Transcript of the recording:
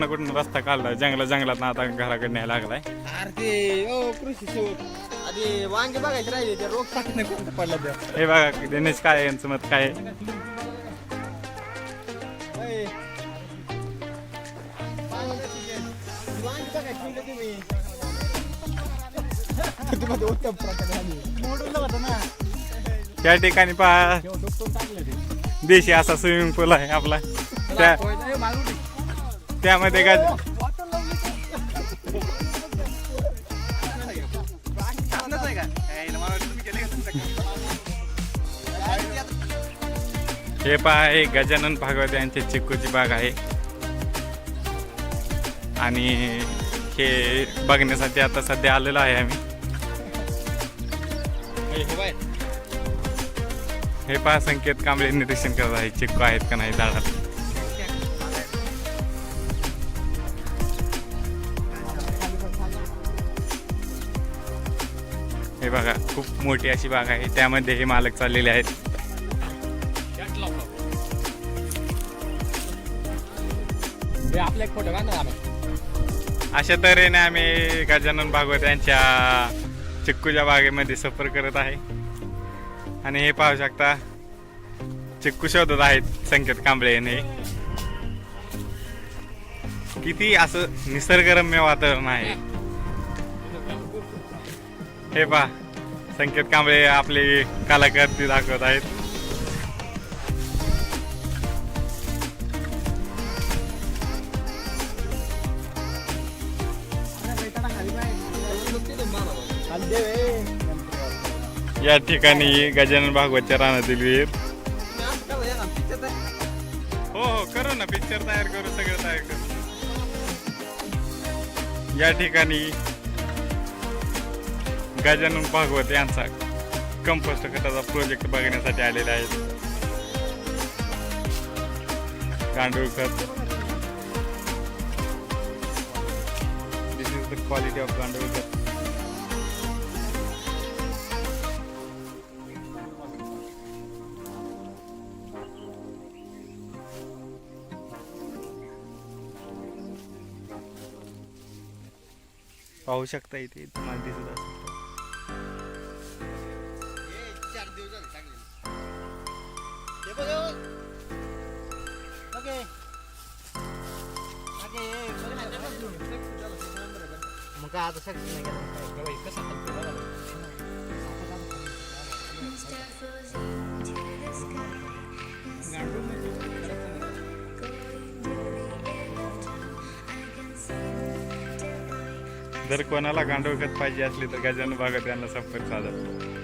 ना कुठून रस्ता काढलाय जंगला जंगलात आता घराकडे न्यायला लागलाय. अरे ते ओ कृषी सेवक आधी वांगे बघायचे राहिले ते रोग कोणता पडला त्या हे बघा दिनेश काय आहे, यांचं मत काय आहे? अय. वांगे बघायचे ठेवले तुम्ही. त्याच्यामध्ये उत्तम प्रकारे आली. मोडून होतं ना. त्या ठिकाणी पहा. तेव्हा डोकटून टाकलं ते. देशी असा स्विमिंग पूल आहे आपला. त्या त्यामध्ये गज आहे का? हे पहा हे गजानन भागवत यांचे चिक्कूची बाग आहे. आणि हे बघण्यासाठी आता सध्या आलेलो आहे आम्ही. हे पहा संकेत कांबळे निरीक्षण करत आहे चिक्कू आहेत का नाही झाडात? हे बघा खूप मोठी अशी बाग आहे. त्यामध्ये हे मालक चाललेले आहेत. अशा तऱ्हेने आम्ही गजानन भागवत यांच्या चिक्कूच्या बागेमध्ये सफर करत आहे. आणि हे पाहू शकता चिक्कू शोधत आहेत संकेत कांबळे यांनी. किती असं निसर्गरम्य वातावरण आहे. हे पहा संकेत कांबळे आपले कलाकृती दाखवत आहेत. खाली या ठिकाणी गजानन भागवतच्या रानातील विहीर. हो हो करू ना पिक्चर तयार करू सगळं तयार करू. या ठिकाणी गजानन भागवत यांचा कंपोस्ट खताचा प्रोजेक्ट बघण्यासाठी आलेले आहेत. गांडूळ खत this is the quality of गांडूळ खत Success झालं, ते number आहे बघ. मग काय आता सक्सेस नाही जर कोणाला गांडूळ खत पाहिजे असली तर गजानन भागात यांना संपर्क साधा.